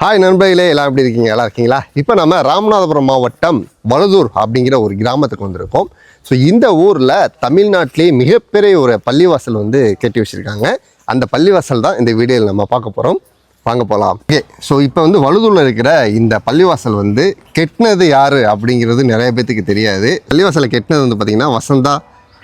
Hi நண்பர்களே எல்லாம் எப்படி இருக்கீங்க? நல்லா இருக்கீங்களா? இப்போ நம்ம ராமநாதபுரம் மாவட்டம் வழுதூர் அப்படிங்கிற ஒரு கிராமத்துக்கு வந்திருக்கோம். ஸோ இந்த ஊரில் தமிழ்நாட்டிலே மிகப்பெரிய ஒரு பள்ளிவாசல் வந்து கட்டி வச்சுருக்காங்க. அந்த பள்ளிவாசல் தான் இந்த வீடியோவில் நம்ம பார்க்க போகிறோம் வாங்க போகலாம் ஓகே ஸோ இப்போ வந்து வழுதூரில் இருக்கிற இந்த பள்ளிவாசல் வந்து கெட்டினது யார் அப்படிங்கிறது நிறைய பேத்துக்கு தெரியாது. பள்ளிவாசலை கெட்டினது வந்து பார்த்திங்கன்னா வசந்தா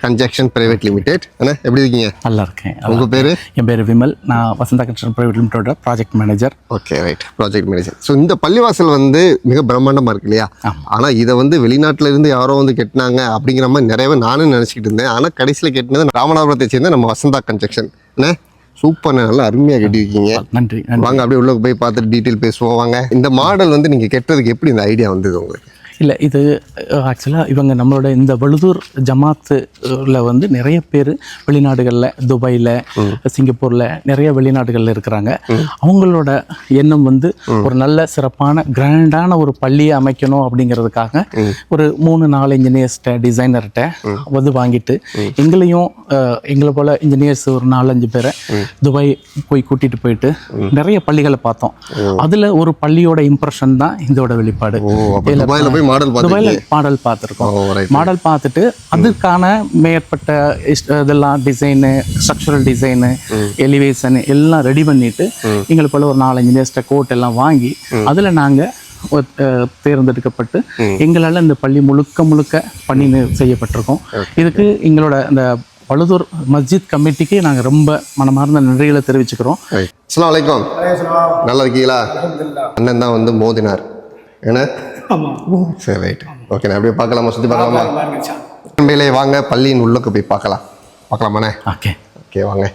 கன்ஜெக்ஷன் பிரைவேட் லிமிடெட் அண்ணா எப்படி இருக்கீங்க? நல்லா இருக்கேன். உங்கள் பேர்? என் பேர் விமல். நான் Vasantha construction private லிமிடெடோட project manager okay right project manager so இந்த பள்ளிவாசல் வந்து மிக பிரம்மாண்டமாக இருக்கு இல்லையா? ஆனால் இதை வந்து வெளிநாட்டுல இருந்து யாரோ வந்து கட்டினாங்க அப்படிங்கிற மாதிரி நிறையவே நானும் நினச்சிக்கிட்டு இருந்தேன். ஆனால் கடைசியில் கட்டினது ராமநாதபுரத்தை சேர்ந்த நம்ம வசந்தா கன்ஸ்ட்ரக்ஷன் என்ன சூப்பர் நல்லா அருமையாக கட்டியிருக்கீங்க. நன்றி வாங்க அப்படியே உள்ள போய் பார்த்துட்டு டீட்டெயில் பேசுவோம். வாங்க. இந்த மாடல் வந்து நீங்கள் கெட்டுறதுக்கு எப்படி இந்த ஐடியா வந்தது உங்களுக்கு? இல்லை இது ஆக்சுவலாக இவங்க நம்மளோட இந்த வழுதூர் ஜமாத்துல வந்து நிறைய பேர் வெளிநாடுகளில் துபாயில் சிங்கப்பூரில் நிறைய வெளிநாடுகளில் இருக்கிறாங்க. அவங்களோட எண்ணம் வந்து ஒரு நல்ல சிறப்பான கிராண்டான ஒரு பள்ளியை அமைக்கணும் அப்படிங்கிறதுக்காக ஒரு மூணு நாலு இன்ஜினியர்ஸ்கிட்ட டிசைனர்கிட்ட வந்து வாங்கிட்டு எங்களையும் எங்களை போல் இன்ஜினியர்ஸ் ஒரு நாலஞ்சு பேரை துபாய் போய் கூட்டிகிட்டு போயிட்டு நிறைய பள்ளிகளை பார்த்தோம். அதில் ஒரு பள்ளியோட இம்ப்ரெஷன் தான் இதோட வெளிப்பாடு. மாடல் துபாயில மாடல் பார்த்துருக்கோம். மாடல் பார்த்துட்டு அதுக்கான மேற்பட்ட இதெல்லாம் டிசைனு ஸ்ட்ரக்சரல் டிசைனு எலிவேஷன் எல்லாம் ரெடி பண்ணிட்டு எங்களை போல ஒரு நாலு இன்ஜினியர்ஸ்ட கோட் எல்லாம் வாங்கி அதுல நாங்க ஒ- அஹ் தேர்ந்தெடுக்கப்பட்டு எங்களால இந்த பள்ளி முழுக்க முழுக்க பண்ணி செய்யப்பட்டிருக்கோம். இதுக்கு எங்களோட இந்த பழுதூர் மஸ்ஜித் கமிட்டிக்கு நாங்க ரொம்ப மனமார்ந்த நன்றிகளை தெரிவிச்சுக்கிறோம். அஸ்லாம் வலைக்கம் நல்லா இருக்கீங்களா? அண்ணன் தான் வந்து மோதினார். என்ன? சரி ரைட் ஓகே நான் அப்படியே பார்க்கலாமா? சுற்றி பார்க்கலாமா? நண்பர்களே வாங்க பள்ளியின் உள்ளுக்கு போய் பார்க்கலாம். பார்க்கலாமாண்ணே? ஓகே. ஓகே வாங்க.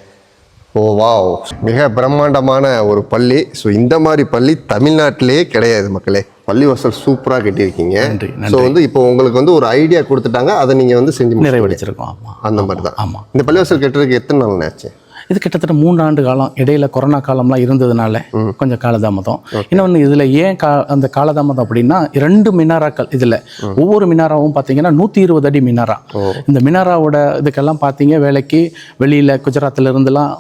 Oh wow. மிக பிரம்மாண்டமான ஒரு பள்ளி. ஸோ இந்த மாதிரி பள்ளி தமிழ்நாட்டிலே கிடையாது மக்களே. பள்ளிவாசல் சூப்பராக கட்டியிருக்கீங்க. ஸோ வந்து இப்போ உங்களுக்கு வந்து ஒரு ஐடியா கொடுத்துட்டாங்க அதை நீங்கள் வந்து செஞ்சு. நிறைவடைச்சிருக்கோம். ஆமா. அந்த மாதிரி தான் ஆமா. இந்த பள்ளிவாசல் கட்டுறதுக்கு எத்தனை நாள் ஆச்சு? இது கிட்டத்தட்ட மூன்று ஆண்டு காலம் இடையில கொரோனா காலம்லாம் இருந்ததுனால கொஞ்சம் காலதாமதம். இன்னொன்று இதில் ஏன் கா அந்த காலதாமதம் அப்படின்னா ரெண்டு மினாராக்கள் இதில். ஒவ்வொரு மினாராவும் பார்த்தீங்கன்னா நூற்றி இருபது அடி மினாரா. இந்த மினாராவோட இதுக்கெல்லாம் பார்த்தீங்க வேலைக்கு வெளியில் குஜராத்தில் இருந்துலாம்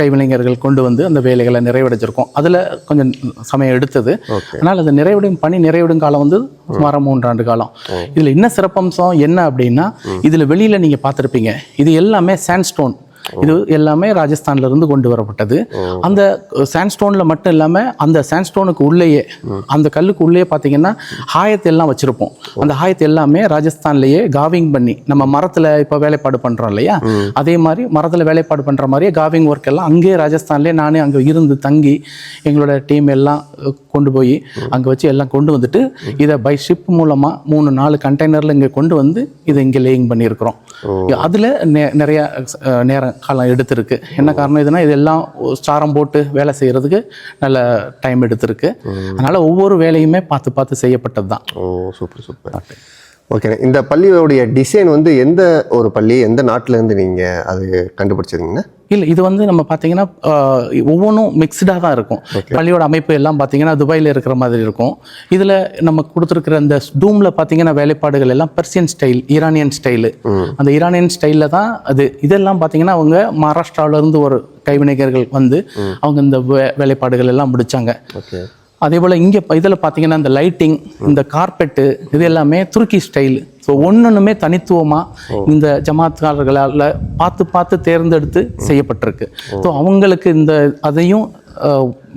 கைவினைஞர்கள் கொண்டு வந்து அந்த வேலைகளை நிறைவடைச்சிருக்கோம் அதில் கொஞ்சம் சமயம் எடுத்தது. அதனால் அது நிறைவடையும் பணி நிறைவடும் காலம் வந்து சுமார் மூன்றாண்டு காலம். இதில் என்ன சிறப்பம்சம் என்ன அப்படின்னா இதில் வெளியில் நீங்கள் பார்த்துருப்பீங்க இது எல்லாமே சாண்ட்ஸ்டோன் இது எல்லாமே ராஜஸ்தான்ல இருந்து கொண்டு வரப்பட்டது. அந்த சாண்ட்ஸ்டோன்ல மட்டும் இல்லாம அந்த சாண்ட்ஸ்டோனுக்கு உள்ளேயே அந்த கல்லுக்கு உள்ளேயே பார்த்தீங்கன்னா ஹாயத்தை எல்லாம் வச்சிருப்போம். அந்த ஹாயத்தை எல்லாமே ராஜஸ்தான்லயே காவிங் பண்ணி நம்ம மரத்துல இப்போ வேலைப்பாடு பண்றோம் இல்லையா? அதே மாதிரி மரத்துல வேலைப்பாடு பண்ற மாதிரியே காவிங் ஒர்க் எல்லாம் அங்கேயே ராஜஸ்தான்லயே நானே அங்க இருந்து தங்கி எங்களோட டீம் எல்லாம் கொண்டு போய் அங்க வச்சு எல்லாம் கொண்டு வந்துட்டு இதை பை ஷிப் மூலமா மூணு நாலு கண்டெய்னர்ல இங்க கொண்டு வந்து இதை இங்க லேயிங் பண்ணியிருக்கிறோம். அதுல நிறைய நேரம் காலம் எடுத்திருக்கு. என்ன காரணம் இதுனா இதெல்லாம் சாரம் போட்டு வேலை செய்யறதுக்கு நல்ல டைம் எடுத்திருக்கு. அதனால ஒவ்வொரு வேலையுமே பார்த்து பார்த்து செய்யப்பட்டது தான் ஓ சூப்பர் சூப்பர். ஓகே இந்த பள்ளியோடைய டிசைன் வந்து எந்த ஒரு பள்ளி எந்த நாட்டுல இருந்து நீங்க அது கண்டுபிடிச்சதுங்கண்ணா இல்லை இது வந்து நம்ம பார்த்தீங்கன்னா ஒவ்வொன்றும் மிக்ஸ்டாக தான் இருக்கும். பள்ளியோட அமைப்பு எல்லாம் பார்த்தீங்கன்னா துபாயில் இருக்கிற மாதிரி இருக்கும். இதில் நம்ம கொடுத்துருக்கிற அந்த டூமில் பார்த்தீங்கன்னா வேலைப்பாடுகள் எல்லாம் பெர்சியன் ஸ்டைல் ஈரானியன் ஸ்டைலு அந்த ஈரானியன் ஸ்டைலில் தான் அது இதெல்லாம் பார்த்தீங்கன்னா அவங்க மகாராஷ்டிராவுல இருந்து ஒரு கைவினைஞர்கள் வந்து அவங்க இந்த வேலைப்பாடுகள் எல்லாம் முடிச்சாங்க. ஓகே அதே போல் இங்கே இதில் பார்த்தீங்கன்னா இந்த லைட்டிங் இந்த கார்பெட்டு இது எல்லாமே துருக்கி ஸ்டைல் ஸோ ஒன்னொன்றுமே தனித்துவமாக இந்த ஜமாத்காரர்களால் பார்த்து பார்த்து தேர்ந்தெடுத்து செய்யப்பட்டிருக்கு. ஸோ அவங்களுக்கு இந்த அதையும்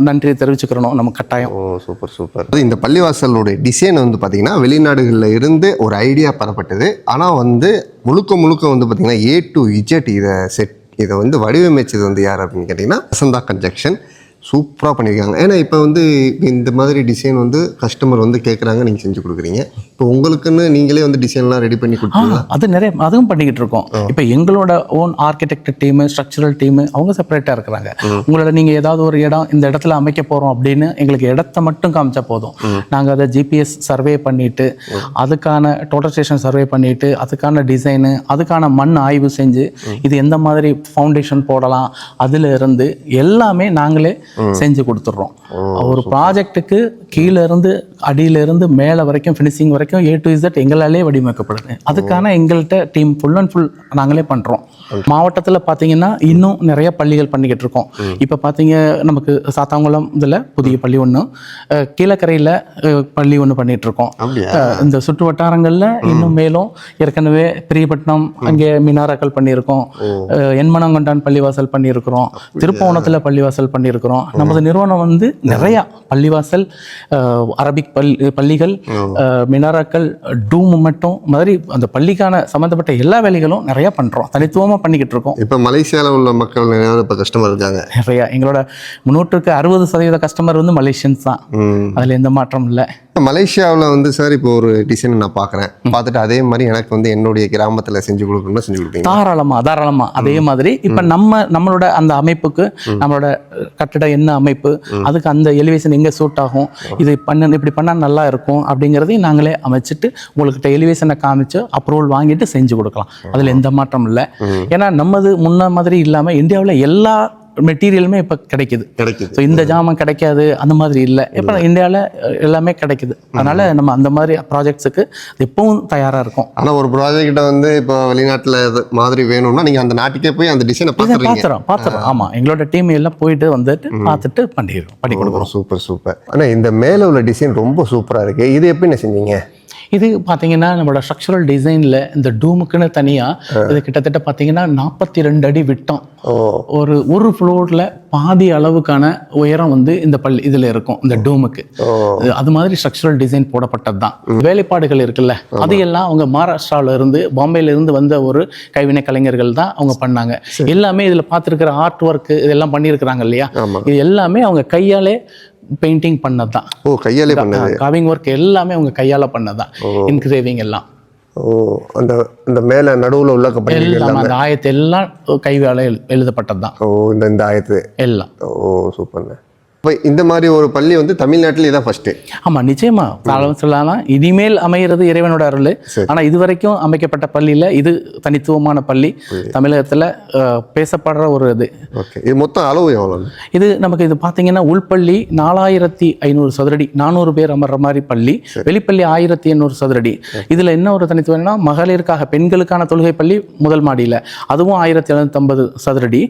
நன்றி தெரிவிச்சுக்கிறணும் நம்ம கட்டாயம். Oh super super. இந்த பள்ளிவாசலோடைய டிசைன் வந்து பார்த்தீங்கன்னா வெளிநாடுகளில் இருந்து ஒரு ஐடியா பெறப்பட்டது. ஆனால் வந்து முழுக்க முழுக்க வந்து பார்த்தீங்கன்னா ஏ டு இஜெட் இதை செட் இதை வந்து வடிவமைச்சது வந்து யார் அப்படின்னு கேட்டிங்கன்னா வசந்தா கன்ஜெக்ஷன் சூப்பராக பண்ணியிருக்காங்க ஏன்னா இப்போ வந்து இந்த மாதிரி டிசைன் வந்து கஸ்டமர் வந்து கேட்குறாங்க நீங்கள் செஞ்சு கொடுக்குறீங்க. இப்போ உங்களுக்குன்னு நீங்களே வந்து டிசைன்லாம் ரெடி பண்ணி கொடுத்தீங்களா அது நிறைய அதுவும் பண்ணிக்கிட்டு இருக்கோம். இப்போ எங்களோட own architect team structural team அவங்க செப்பரேட்டாக இருக்கிறாங்க. உங்களோட நீங்கள் ஏதாவது ஒரு இடம் இந்த இடத்துல அமைக்க போகிறோம் அப்படின்னு எங்களுக்கு இடத்த மட்டும் காமிச்சா போதும். நாங்கள் அதை ஜிபிஎஸ் சர்வே பண்ணிட்டு அதுக்கான டோட்டல் ஸ்டேஷன் சர்வே பண்ணிட்டு அதுக்கான டிசைனு அதுக்கான மண் ஆய்வு செஞ்சு இது எந்த மாதிரி ஃபவுண்டேஷன் போடலாம் அதுல இருந்து எல்லாமே நாங்களே செஞ்சு கொடுத்துட்றோம். ஒரு ப்ராஜெக்ட்டுக்கு கீழே இருந்து அடியில இருந்து மேலே வரைக்கும் ஃபினிஷிங் வரைக்கும் ஏ டு இசட் எங்களாலே வடிவமைக்கப்படுது அதுக்கான எங்கள்கிட்ட டீம் ஃபுல் அண்ட் ஃபுல் நாங்களே பண்ணுறோம் மாவட்டத்தில் பார்த்தீங்கன்னா இன்னும் நிறைய பள்ளிகள் பண்ணிக்கிட்டு இருக்கோம். இப்போ பார்த்தீங்க நமக்கு சாத்தாங்குளம் இதில் புதிய பள்ளி ஒன்று கீழக்கரையில் பள்ளி ஒன்று பண்ணிட்டு இருக்கோம். இந்த சுற்று வட்டாரங்களில் இன்னும் மேலும் ஏற்கனவே பிரியப்பட்டினம் அங்கே மினாராக்கள் பண்ணியிருக்கோம். அஹ் எண்மனங்கொண்டான் பள்ளிவாசல் பண்ணியிருக்கிறோம். திருப்பவனத்தில் பள்ளிவாசல் பண்ணியிருக்கிறோம். நமது நிறுவனம் வந்து நிறையா பள்ளிவாசல் அரபிக் பள்ளி பள்ளிகள் மினாராக்கள் டூம் மட்டும் மாதிரி அந்த பள்ளிக்கான சம்மந்தப்பட்ட எல்லா வேலைகளும் நிறையா பண்ணுறோம் தனித்துவமாக பண்ணிக்கிட்டு இருக்கோம். இப்போ மலேசியாவில் உள்ள மக்கள் இப்போ கஷ்டமாக இருக்காங்க. நிறையா. எங்களோட முன்னூற்றுக்கு அறுபது சதவீத கஸ்டமர் வந்து மலேசியன்ஸ் தான். அதில் எந்த மாற்றம் இல்லை. மலேசியாவில் வந்து சார் இப்போ ஒரு டிசைன் நான் பார்க்குறேன் பார்த்துட்டு அதே மாதிரி எனக்கு வந்து என்னுடைய கிராமத்தில் செஞ்சு கொடுக்கணும்னா செஞ்சு கொடுப்பீங்க தாராளமா தாராளமா. அதே மாதிரி இப்ப நம்ம நம்மளோட அந்த அமைப்புக்கு நம்மளோட அஹ், கட்டிட என்ன அமைப்பு அதுக்கு அந்த எலிவேஷன் எங்க சூட் ஆகும் இது பண்ண இப்படி பண்ணா நல்லா இருக்கும் அப்படிங்கிறதையும் நாங்களே அமைச்சிட்டு உங்கள்கிட்ட எலிவேஷனை காமிச்சு அப்ரூவல் வாங்கிட்டு செஞ்சு கொடுக்கலாம். அதுல எந்த மாற்றம் இல்லை. ஏன்னா நம்மது முன்ன மாதிரி இல்லாம இந்தியாவுல எல்லா மெட்டீரியலுமே இப்போ கிடைக்குது. கிடைக்குது. ஸோ இந்த ஜாமான் கிடைக்காது அந்த மாதிரி இல்லை. இப்போ இந்தியாவில் எல்லாமே கிடைக்குது. அதனால நம்ம அந்த மாதிரி ப்ராஜெக்ட்ஸுக்கு எப்பவும் தயாரா இருக்கும். ஆனால் ஒரு ப்ராஜெக்ட்டை வந்து இப்போ வெளிநாட்டில் இது மாதிரி வேணும்னா நீங்கள் அந்த நாட்டுக்கே போய் அந்த டிசைனை இதை பார்த்துறீங்க பாத்துறோம் பாத்துறோம். ஆமா. எங்களோட டீம் எல்லாம் போயிட்டு வந்துட்டு பார்த்துட்டு பண்ணிடுறோம் பண்ணி கொடுக்குறோம். Super super. ஆனால் இந்த மேலே உள்ள டிசைன் ரொம்ப சூப்பராக இருக்கு. இது எப்படி என்ன செஞ்சீங்க? இது பார்த்தீங்கன்னா நம்மளோட ஸ்ட்ரக்சரல் டிசைனில் இந்த டூமுக்குன்னு தனியாக இது கிட்டத்தட்ட பார்த்தீங்கன்னா நாற்பத்தி ரெண்டு அடி விட்டம். ஒரு ஒரு ஃப்ளோரில் பாதி அளவுக்கான உயரம் வந்து இந்த பள்ளி இதில் இருக்கும் இந்த டூமுக்கு அது மாதிரி ஸ்ட்ரக்சரல் டிசைன் போடப்பட்டது தான். வேலைப்பாடுகள் இருக்குல்ல அது எல்லாம் அவங்க மகாராஷ்டிரால இருந்து பாம்பேல இருந்து வந்த ஒரு கைவினை கலைஞர்கள் தான் அவங்க பண்ணாங்க. எல்லாமே இதுல பார்த்துருக்கிற ஆர்ட் ஒர்க் இதெல்லாம் பண்ணியிருக்கிறாங்க இல்லையா. இது எல்லாமே அவங்க கையாலே பெயிண்டிங் பண்ணது தான் ஓ கையாலே பண்ணது. காவிங் ஒர்க் எல்லாமே அவங்க கையால பண்ணது தான் இன்கிரேவிங் எல்லாம். ஓ அந்த அந்த மேலே நடுவில் உள்ள எல்லாம் அந்த ஆயத்தை எல்லாம் எழு- எழுதப்பட்டது தான் ஓ இந்த இந்த ஆயத்து. எல்லாம். ஓ சூப்பர்ண்ணே. இப்போ இந்த மாதிரி ஒரு பள்ளி வந்து தமிழ்நாட்டில் இதான் ஃபஸ்ட்டு ஆமா நிச்சயமா. சொல்லலாம் இனிமேல் அமைகிறது இறைவனோட அருள். ஆனா இது வரைக்கும் அமைக்கப்பட்ட பள்ளியில இது தனித்துவமான பள்ளி. தமிழகத்துல பேசப்படுற ஒரு இது. ஓகே. இது மொத்தம் அளவு எவ்வளோ இது நமக்கு இது பார்த்தீங்கன்னா உள்பள்ளி நாலாயிரத்தி ஐநூறு சதுரடி நானூறு பேர் அமர்ற மாதிரி பள்ளி. வெளிப்பள்ளி ஆயிரத்தி எண்ணூறு சதுரடி. இதுல என்ன ஒரு தனித்துவம்னா மகளிருக்காக பெண்களுக்கான தொழுகை பள்ளி முதல் மாடியில. அதுவும் ஆயிரத்தி எழுநூத்தம்பது சதுரடி.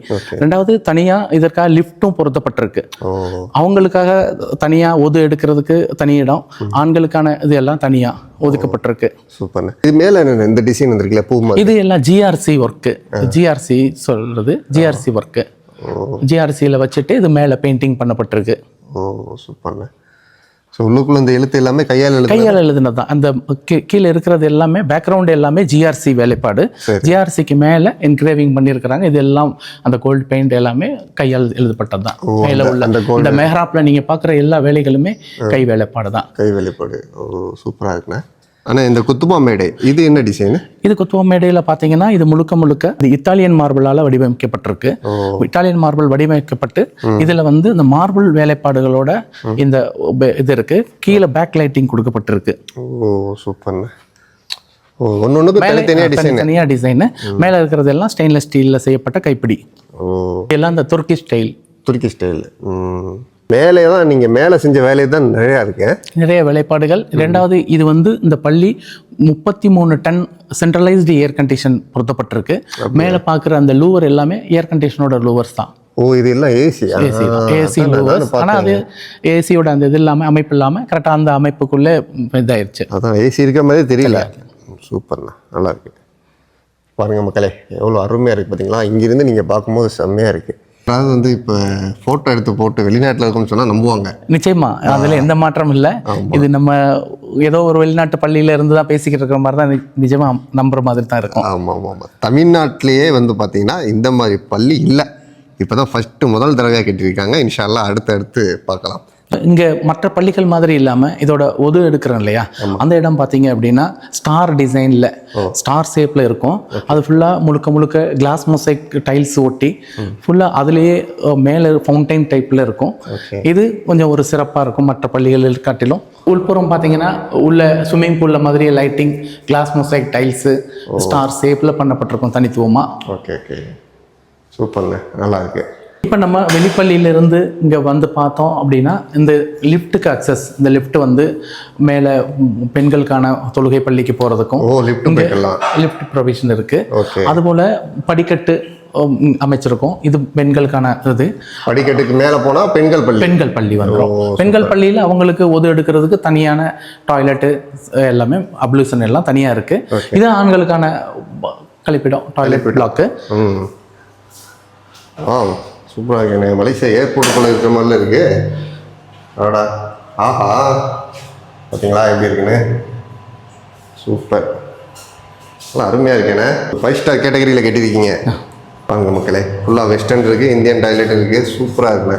ரெண்டாவது தனியா இதற்காக லிஃப்ட்டும் பொருத்தப்பட்டிருக்கு. அவங்களுக்காக தனியா ஒது எடுக்கிறதுக்கு தனி இடம். ஆண்களுக்கான இது எல்லாம் தனியா ஒதுக்கப்பட்டிருக்கு. சூப்பர்ண்ணே. இது மேலே என்ன இந்த டிசைன் வந்திருக்குல்ல பூ இது எல்லாம் ஜிஆர்சி ஒர்க்கு ஜிஆர்சி சொல்றது ஜிஆர்சி ஒர்க்கு ஜிஆர்சியில் வச்சுட்டு இது மேலே பெயிண்டிங் பண்ணப்பட்டிருக்கு. ஓ சூப்பர்ண்ணே. ஸோ உள்ளுக்குள்ள இந்த எழுத்து எல்லாமே கையால் எழுது கையால் எழுதுனது தான். அந்த கீழே இருக்கிறது எல்லாமே பேக்ரவுண்ட் எல்லாமே ஜிஆர்சி வேலைப்பாடு. ஜிஆர்சிக்கு மேலே என்கிரேவிங் பண்ணியிருக்கிறாங்க. இது எல்லாம் அந்த கோல்டு பெயிண்ட் எல்லாமே கையால் எழுதப்பட்டது தான். மேலே உள்ள இந்த மெஹராப்ல நீங்க பார்க்குற எல்லா வேலைகளுமே கை வேலைப்பாடு தான். கை வெளிப்பாடு ஓ சூப்பராக இருக்குண்ணே. ஆனால் இந்த குத்துமா மேடை இது என்ன டிசைனு இது குத்துவ மேடையில் பார்த்தீங்கன்னா இது முழுக்க முழுக்க இது இத்தாலியன் மார்பிளால் வடிவமைக்கப்பட்டிருக்கு. இத்தாலியன் மார்பிள் வடிவமைக்கப்பட்டு இதுல வந்து இந்த மார்பிள் வேலைப்பாடுகளோட இந்த இது இருக்கு. கீழே பேக் லைட்டிங் கொடுக்கப்பட்டிருக்கு. ஓ ஒன்றுக்கு தனித்தனியாக டிசைன் தனியா டிசைனு மேலே இருக்கிறது எல்லாம் ஸ்டெயின்லெஸ் ஸ்டீலில் செய்யப்பட்ட கைப்பிடி. எல்லாம் இந்த துர்க்கி ஸ்டைல் துருக்கி ஸ்டைல் மேலே தான் நீங்கள் மேலே செஞ்ச வேலையை தான் நிறையா இருக்கு. நிறைய வேலைப்பாடுகள். ரெண்டாவது இது வந்து இந்த பள்ளி முப்பத்தி மூணு டன் சென்ட்ரலைஸ்டு ஏர் கண்டிஷன் பொருத்தப்பட்டிருக்கு. மேலே பார்க்குற அந்த லூவர் எல்லாமே ஏர் கண்டிஷனோட லூவர்ஸ் தான். ஓ இது எல்லாம் ஏசி ஏசி ஏசி லூவர்ஸ் ஆனால் அது ஏசியோட அந்த இது இல்லாமல் அமைப்பு இல்லாமல் கரெக்டாக அந்த அமைப்புக்குள்ளே இதாயிருச்சு. அதான் ஏசி இருக்க மாதிரி தெரியல. சூப்பர்ண்ணா நல்லா இருக்கு. பாருங்க மக்களே எவ்வளோ அருமையாக இருக்குது பார்த்தீங்களா இங்கிருந்து நீங்கள் பார்க்கும்போது செம்மையாக இருக்குது அதாவது வந்து இப்போ ஃபோட்டோ எடுத்து போட்டு வெளிநாட்டில் இருக்கும்னு சொன்னால் நம்புவாங்க. நிச்சயமா. அதுல எந்த மாற்றமும் இல்லை. இது நம்ம ஏதோ ஒரு வெளிநாட்டு பள்ளியில இருந்து தான் பேசிக்கிட்டு இருக்கிற மாதிரி தான் நி- நிஜமா நம்புற மாதிரி தான் இருக்கும். ஆமாம் ஆமாம் ஆமாம் தமிழ்நாட்டிலேயே வந்து பார்த்தீங்கன்னா இந்த மாதிரி பள்ளி இல்லை. இப்போ தான் ஃபஸ்ட்டு முதல் தடவையாக கட்டியிருக்காங்க இன்ஷால்லா அடுத்தடுத்து பார்க்கலாம். இங்க மற்ற பள்ளிகள் மாதிரி இல்லாம இதோட ஒது எடுக்கிறோம் இல்லையா? அந்த இடம் பார்த்தீங்க அப்படின்னா ஸ்டார் டிசைன்ல ஸ்டார் ஷேப்ல இருக்கும். அது ஃபுல்லா முழுக்க முழுக்க கிளாஸ் மொசைக் டைல்ஸ் ஒட்டி ஃபுல்லா அதுலயே மேல ஃபவுண்டைன் டைப்ல இருக்கும். இது கொஞ்சம் ஒரு சிறப்பா இருக்கும் மற்ற பள்ளிகளில் காட்டிலும். உள்புறம் பார்த்தீங்கன்னா உள்ள ஸ்விம்மிங் பூல்ல மாதிரி lighting glass mosaic tiles star ஷேப்ல பண்ணப்பட்டிருக்கும் தனித்துவமா. ஓகே ஓகே சூப்பர்ண்ணே நல்லா இருக்கு. இப்போ நம்ம வெளிப்பள்ளியிலிருந்து இங்கே வந்து பார்த்தோம் அப்படின்னா இந்த லிஃப்ட்டுக்கு அக்சஸ் இந்த லிஃப்ட் வந்து மேலே பெண்களுக்கான தொழுகை பள்ளிக்கு போகிறதுக்கும் ஓ லிஃப்ட் ப்ரொவிஷன் இருக்கு. ஓகே. அதுபோல் படிக்கட்டு அமைச்சிருக்கோம். இது பெண்களுக்கான இது. படிக்கட்டுக்கு மேலே போனால் பெண்கள் பள்ளி. பெண்கள் பள்ளி வந்துடும் பெண்கள் பள்ளியில் அவங்களுக்கு ஒது எடுக்கிறதுக்கு தனியான டாய்லெட்டு எல்லாமே அப்ளூசன் எல்லாம் தனியாக இருக்கு. இது ஆண்களுக்கான கழிப்பிடம் டாய்லெட் பிளாக்கு ஆ சூப்பராக இருக்குண்ணே மலேசியா ஏர்போர்ட்டுக்குள்ளே இருக்கிற மாதிரில இருக்கு. ஆடா ஆஹா. பார்த்தீங்களா எப்படி இருக்குன்னு? சூப்பர். நல்லா அருமையாக இருக்கேண்ணே ஃபைவ் ஸ்டார் கேட்டகரியில் கட்டியிருக்கீங்க வாங்க மக்களே. ஃபுல்லாக வெஸ்டர்ன் இருக்குது இந்தியன் டாய்லெட் இருக்குது சூப்பராக இருக்குண்ணே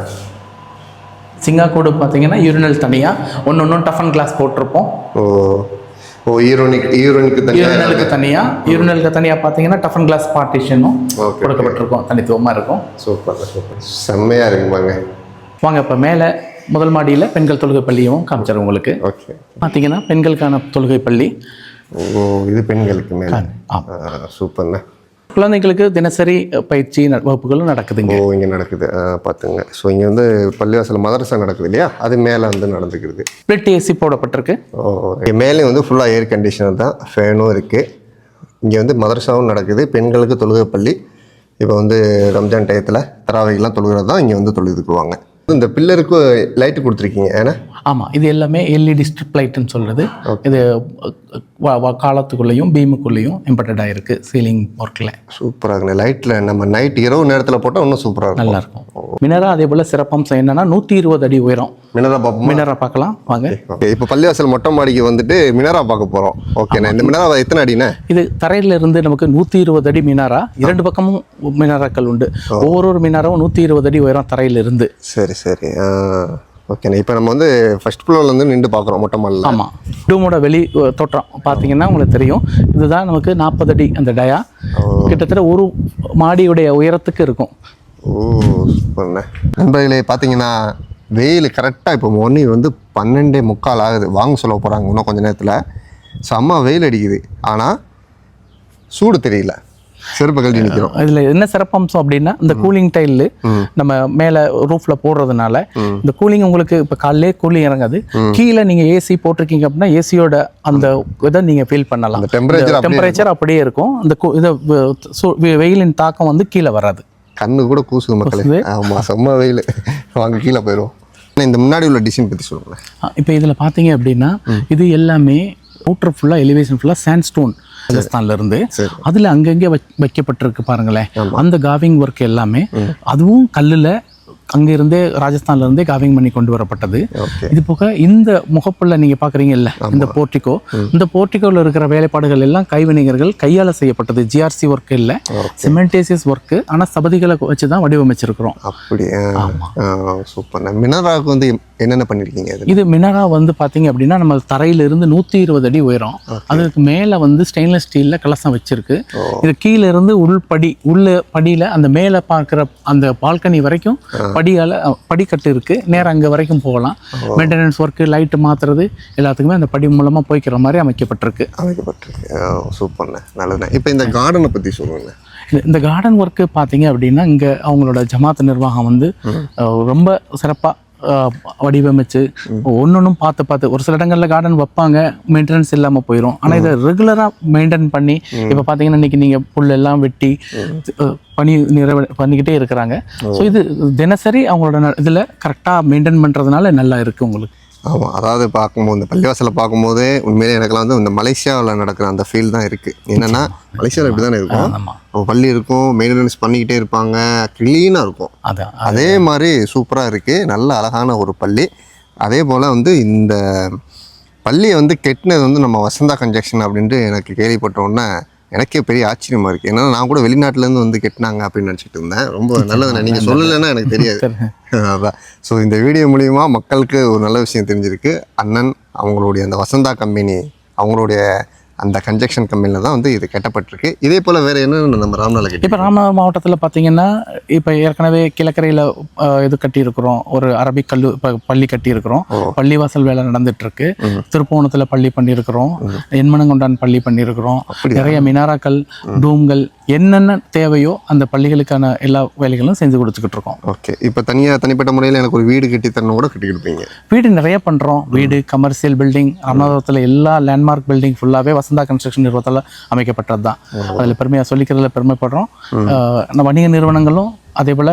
சிங்காக்கூடு பார்த்தீங்கன்னா யூரினல் தனியாக ஒன்று ஒன்றும் டஃபன் கிளாஸ் போட்டிருப்போம். ஓ. ஓ ஈரோனிக் ஈரோனிக்கு தனியாக யூரினலுக்கு தனியாக யூரினலுக்கு தனியாக பார்த்தீங்கன்னா டஃபன் கிளாஸ் பார்ட்டிஷனும் கொடுக்கப்பட்டிருக்கும். தனித்துவமாக இருக்கும். சூப்பர் சூப்பர் செம்மையாக இருக்கு பாருங்க வாங்க இப்போ மேலே முதல் மாடியில் பெண்கள் தொழுகை பள்ளியும் காமிச்சார் உங்களுக்கு. ஓகே பார்த்தீங்கன்னா பெண்களுக்கான தொழுகை பள்ளி. ஓ இது பெண்களுக்கு மேலே. சூப்பர்ண்ணே. குழந்தைகளுக்கு தினசரி பயிற்சி வகுப்புகளும் நடக்குதுங்க. ஓ இங்கே நடக்குது. பார்த்துங்க ஸோ இங்கே வந்து பள்ளிவாசல் மதரசா நடக்குது இல்லையா? அது மேலே வந்து நடந்துக்கிறது. Split AC போடப்பட்டிருக்கு. ஓ இங்கே மேலே வந்து ஃபுல்லாக ஏர் கண்டிஷனர் தான் ஃபேனும் இருக்குது இங்கே வந்து மதரசாவும் நடக்குது. பெண்களுக்கு தொழுகை பள்ளி இப்போ வந்து ரம்ஜான் டயத்தில் தராவைகள்லாம் தொழுகிறது தான் இங்கே வந்து தொழுதுக்குவாங்க. இந்த பில்லருக்கு லைட்டு கொடுத்துருக்கீங்க ஏன்னா ஆமாம் இது எல்லாமே எல்இடி ஸ்ட்ரிப் லைட்டுன்னு சொல்கிறது இது காலத்துக்குள்ளேயும் பீமுக்குள்ளேயும் இம்பர்டட் ஆகிருக்கு சீலிங் ஒர்க்கில் சூப்பராக இருக்குண்ணே. லைட்டில் நம்ம நைட் இரவு நேரத்தில் போட்டால் இன்னும் சூப்பராக இருக்கும். நல்லா இருக்கும் மினரா அதே போல் சிறப்பம்சம் என்னன்னா நூற்றி இருபது அடி உயரம். மினரா பார்ப்போமா? மினரா பார்க்கலாம் வாங்க. ஓகே இப்போ பள்ளிவாசல் மொட்டை மாடிக்கு வந்துட்டு மினரா பார்க்க போகிறோம் ஓகேண்ணே இந்த மினரா எத்தனை அடிண்ணே? இது தரையில இருந்து நமக்கு நூற்றி இருபது அடி மினாரா இரண்டு பக்கமும் மினாராக்கள் உண்டு. ஒவ்வொரு மினாராவும் நூற்றி இருபது அடி உயரம் தரையில இருந்து சரி. சரி ஓகேண்ணே இப்போ நம்ம வந்து ஃபர்ஸ்ட் ஃப்ளோர்ல இருந்து நின்று பார்க்குறோம் மொட்டை மாடியில் ஆமாம் டூமோட வெளி தோற்றம். பார்த்தீங்கன்னா உங்களுக்கு தெரியும். இதுதான் நமக்கு நாற்பது அடி அந்த டயா கிட்டத்தட்ட ஒரு மாடியுடைய உயரத்துக்கு இருக்கும். ஓ சூப்பர்ண்ணே. நண்பர்களே பார்த்தீங்கன்னா வெயில் கரெக்டாக இப்போ மணி வந்து பன்னெண்டே முக்கால் ஆகுது. வாங்க சொல்ல போகிறாங்க இன்னும் கொஞ்ச நேரத்தில். செம்ம வெயில் அடிக்குது. ஆனால் சூடு தெரியல. செருப்பு கழட்டி நிற்கிறோம் இதுல என்ன சிறப்பம்சம் அப்படின்னா இந்த கூலிங் டைல் நம்ம மேல ரூஃப்ல போடுறதுனால இந்த கூலிங் உங்களுக்கு இப்ப காலையிலே கூலிங் இறங்காது. கீழே நீங்க ஏசி போட்டிருக்கீங்க அப்படின்னா ஏசியோட அந்த இதை நீங்க ஃபீல் பண்ணலாம். அப்படியே டெம்பரேச்சர் அப்படியே இருக்கும். அந்த இது வெயிலின் தாக்கம் வந்து கீழே வராது. கண்ணு கூட கூசுது மக்களே. ஆமாம் செம்ம வெயில். வாங்க கீழே போயிடுவோம். இந்த முன்னாடி உள்ள டிசைன் பற்றி சொல்லுங்களேன். இப்போ இதுல பாத்தீங்க அப்படின்னா இது எல்லாமே அவுட்டர் ஃபுல்லா எலிவேஷன் ஃபுல்லா சாண்ட்ஸ்டோன் ராஜஸ்தான்ல இருந்து. அதுல அங்கங்கே வைக்- வைக்கப்பட்டிருக்கு பாருங்களேன். அந்த காவிங் ஒர்க் எல்லாமே அதுவும் கல்லுல அங்க இருந்தே ராஜஸ்தான்ல இருந்தே காவிங் பண்ணி கொண்டு வரப்பட்டது. இது போக இந்த முகப்புல நீங்க பாக்குறீங்கல்ல இந்த போர்ட்டிகோ இந்த போர்ட்டிகோல இருக்கிற வேலைப்பாடுகள் எல்லாம் கைவினைஞர்கள் கையால செய்யப்பட்டது. ஜிஆர்சி ஒர்க் இல்ல. சிமெண்டேசியஸ் ஒர்க் ஆனா சபதிகளை வச்சு தான் வடிவமைச்சிருக்கிறோம் அப்படி சூப்பர். மினராவுக்கு வந்து என்னென்ன பண்ணியிருக்கீங்க இது மினரா வந்து பாத்தீங்க அப்படின்னா நம்ம தரையில இருந்து நூத்தி இருபது அடி உயரம். அதுக்கு மேல வந்து ஸ்டெயின்லெஸ் ஸ்டீல்ல கலசம் வச்சிருக்கு. இது கீழ இருந்து உள்படி உள்ள படியில அந்த மேல பார்க்குற அந்த பால்கனி வரைக்கும் படியால படிக்கட்டு இருக்கு. நேரா அங்க வரைக்கும் போகலாம். மெயின்டெனன்ஸ் ஒர்க்கு லைட்டு மாத்துறது எல்லாத்துக்குமே அந்த படி மூலமா போய்க்கிற மாதிரி அமைக்கப்பட்டிருக்கு. அமைக்கப்பட்டிருக்கு. சூப்பர்ண்ணே நல்லதுண்ணே இப்போ இந்த கார்டனை பற்றி சொல்லுங்கண்ணே. இந்த- கார்டன் ஒர்க்கு பார்த்தீங்க அப்படின்னா இங்கே அவங்களோட ஜமாத் நிர்வாகம் வந்து ரொம்ப சிறப்பாக வடிவமைச்சு ஒன்னொன்னும் பார்த்து பார்த்து ஒரு சில இடங்கள்ல கார்டன் வைப்பாங்க மெயின்டெனன்ஸ் இல்லாமல் போயிடும் ஆனால் இதை ரெகுலராக மெயின்டைன் பண்ணி இப்போ பார்த்தீங்கன்னா இன்னைக்கு நீங்கள் புல் எல்லாம் வெட்டி பணி நிறைவே பண்ணிக்கிட்டே இருக்கிறாங்க. ஸோ இது தினசரி அவங்களோட இதுல கரெக்டாக மெயின்டைன் பண்ணுறதுனால நல்லா இருக்கு உங்களுக்கு. ஆமாம் அதாவது பார்க்கும்போது இந்த பள்ளிவாசலை பார்க்கும்போதே உண்மையிலே எனக்குலாம் வந்து இந்த மலேசியாவில் நடக்கிற அந்த ஃபீல் தான் இருக்குது என்னென்னா மலேசியாவில் இப்படி தானே இருக்கும்? பள்ளி இருக்கும் மெயின்டெனன்ஸ் பண்ணிக்கிட்டே இருப்பாங்க க்ளீனாக இருக்கும். அதே மாதிரி சூப்பராக இருக்குது நல்ல அழகான ஒரு பள்ளி. அதே போல் வந்து இந்த பள்ளியை வந்து கெட்டினது வந்து நம்ம வசந்தா கன்ஜெக்ஷன் அப்படின்ட்டு எனக்கு கேள்விப்பட்ட உடனே எனக்கே பெரிய ஆச்சரியமாக இருக்குது ஏன்னா நான் கூட வெளிநாட்டிலேருந்து வந்து கெட்டினாங்க அப்படின்னு நினச்சிட்டு இருந்தேன். ரொம்ப நல்லதுண்ணே நீங்கள் சொல்லலைன்னா எனக்கு தெரியாது. அதான். ஸோ இந்த வீடியோ மூலிமா மக்களுக்கு ஒரு நல்ல விஷயம் தெரிஞ்சிருக்கு. அண்ணன் அவங்களுடைய அந்த வசந்தா கம்பெனி அவங்களுடைய அந்த கன்ஜெக்ஷன் கம்பெனியில் தான் வந்து இது கட்டப்பட்டிருக்கு. இதே போல் வேறு என்னென்ன நம்ம ராம்நாளில் கட்டி இப்போ ராமநாதபுரம் மாவட்டத்தில் பார்த்தீங்கன்னா இப்போ ஏற்கனவே கிழக்கரையில் இது கட்டியிருக்கிறோம். ஒரு அரபிக் கல்லு இப்போ பள்ளி கட்டியிருக்கிறோம். பள்ளிவாசல் வேலை நடந்துட்டு இருக்கு திருப்போணத்தில் பள்ளி பண்ணியிருக்கிறோம். எண்மனங்கொண்டான் பள்ளி பண்ணியிருக்கிறோம். நிறைய மினாராக்கள் டூம்கள் என்னென்ன தேவையோ அந்த பள்ளிகளுக்கான எல்லா வேலைகளும் செஞ்சு கொடுத்துக்கிட்டு இருக்கோம் ஓகே. இப்போ தனியாக தனிப்பட்ட முறையில் எனக்கு ஒரு வீடு கட்டி தரணும் கூட கட்டி கொடுப்பீங்க. வீடு நிறைய பண்ணுறோம் வீடு கமர்ஷியல் பில்டிங் ராமநாதபுரத்தில் எல்லா லேண்ட்மார்க் பில்டிங் ஃபுல்லாகவே வசந்தா கன்ஸ்ட்ரக்ஷன் நிறுவனத்தால் அமைக்கப்பட்டது தான் அதில் பெருமையாக சொல்லிக்கிறதுல பெருமைப்படுறோம். வணிக நிறுவனங்களும் அதே போல்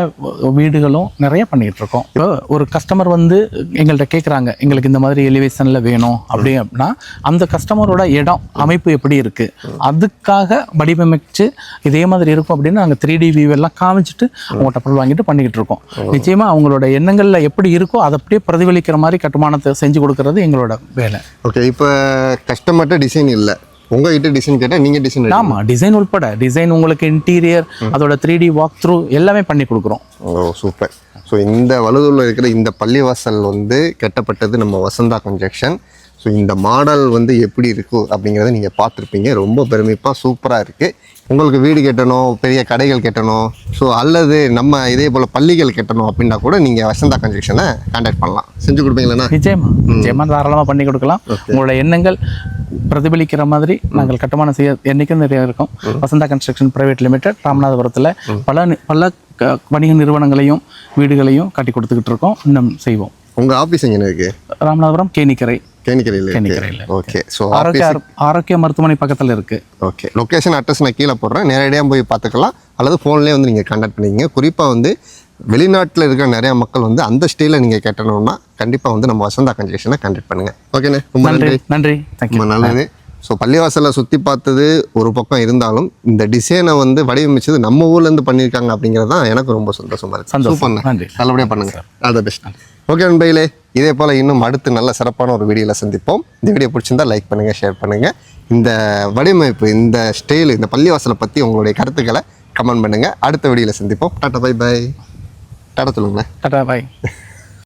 வீடுகளும் நிறைய பண்ணிகிட்ருக்கோம் இப்போ ஒரு கஸ்டமர் வந்து எங்கள்கிட்ட கேட்குறாங்க எங்களுக்கு இந்த மாதிரி எலிவேஷனில் வேணும். அப்படி அப்படின்னா அந்த கஸ்டமரோட இடம் அமைப்பு எப்படி இருக்குது அதுக்காக வடிவமைச்சு இதே மாதிரி இருக்கும் அப்படின்னு நாங்கள் த்ரீ டி வியூ எல்லாம் காமிச்சிட்டு அவங்கள்ட்ட பொருள் வாங்கிட்டு பண்ணிக்கிட்டு இருக்கோம் நிச்சயமாக அவங்களோட எண்ணங்களில் எப்படி இருக்கோ அதை அப்படியே பிரதிபலிக்கிற மாதிரி கட்டுமானத்தை செஞ்சு கொடுக்கறது எங்களோட வேலை. ஓகே இப்போ கஸ்டமர்கிட்ட டிசைன் இல்லை. உங்ககிட்ட டிசைன் கேட்டால் நீங்கள் டிசைன் ஆமாம் டிசைன் உட்பட டிசைன் உங்களுக்கு இன்டீரியர் அதோட த்ரீ டி வாக் த்ரூ எல்லாமே பண்ணி கொடுக்குறோம். ஓ சூப்பர் ஸோ இந்த வலுதூரில் இருக்கிற இந்த பள்ளிவாசல் வந்து கட்டப்பட்டது நம்ம வசந்தா கன்ஜெக்ஷன் ஸோ இந்த மாடல் வந்து எப்படி இருக்கும் அப்படிங்கிறத நீங்கள் பார்த்துருப்பீங்க. ரொம்ப பெருமைப்பாக சூப்பராக இருக்குது உங்களுக்கு வீடு கட்டணும் பெரிய கடைகள் கட்டணும். ஸோ அல்லது நம்ம இதே போல் பள்ளிகள் கட்டணும் அப்படின்னா கூட நீங்கள் வசந்தா கன்ஜெக்ஷனை கான்டாக்ட் பண்ணலாம். செஞ்சு கொடுப்பீங்களா நிச்சயமா. நிச்சயமா தாராளமாக பண்ணி கொடுக்கலாம். உங்களோட எண்ணங்கள் பிரதிபலிக்கிற மாதிரி நாங்கள் கட்டுமானம் செய்ய என்னைக்கும் நிறைய இருக்கும். வசந்தா கன்ஸ்ட்ரக்ஷன் பிரைவேட் லிமிடெட் ராமநாதபுரத்தில் பல பல க- வணிக நிறுவனங்களையும் வீடுகளையும் கட்டி கொடுத்துக்கிட்டு இருக்கோம். இன்னும் செய்வோம். உங்கள் ஆஃபீஸ் எங்கே இருக்குது ராமநாதபுரம் கேணிக்கரை. கேணிக்கரையில் கேணிக்கரையில் ஓகே ஸோ ஆரோக்கிய ஆரோக்கிய மருத்துவமனை பக்கத்தில் இருக்கு. ஓகே லொக்கேஷன் அட்ரஸ் நான் கீழே போடுறேன். நேரடியாக போய் பார்த்துக்கலாம். அல்லது ஃபோன்லேயே வந்து நீங்கள் கான்டாக்ட் பண்ணிக்கங்க. குறிப்பாக வந்து வெளிநாட்டில் இருக்கிற நிறைய மக்கள் வந்து அந்த ஸ்டேயில் நீங்கள் கேட்டணும்னா கண்டிப்பாக வந்து நம்ம வசந்தா கன்ஜெக்ஷனை கான்டாக்ட் பண்ணுங்கள் ஓகேண்ணே ரொம்ப நன்றி. நன்றி. ரொம்ப நல்லது. ஸோ பள்ளிவாசலை சுற்றி பார்த்தது ஒரு பக்கம் இருந்தாலும் இந்த டிசைனை வந்து வடிவமைச்சது நம்ம ஊர்லேருந்து பண்ணியிருக்காங்க அப்படிங்கிறது தான் எனக்கு ரொம்ப சந்தோஷமாக இருக்குது நன்றி. நல்லபடியாக பண்ணுங்க. ஆல் த பெஸ்ட் ஓகே நண்பர்களே இதே போல் இன்னும் அடுத்து நல்ல சிறப்பான ஒரு வீடியோவில் சந்திப்போம். இந்த வீடியோ பிடிச்சிருந்தா லைக் பண்ணுங்கள் ஷேர் பண்ணுங்கள் இந்த வடிவமைப்பு இந்த ஸ்டைல் இந்த பள்ளிவாசலை பற்றி உங்களுடைய கருத்துக்களை கமெண்ட் பண்ணுங்கள் அடுத்த வீடியோவில் சந்திப்போம். டாட்டா பை பை டாட்டா சொல்லுங்களேன். Tata bye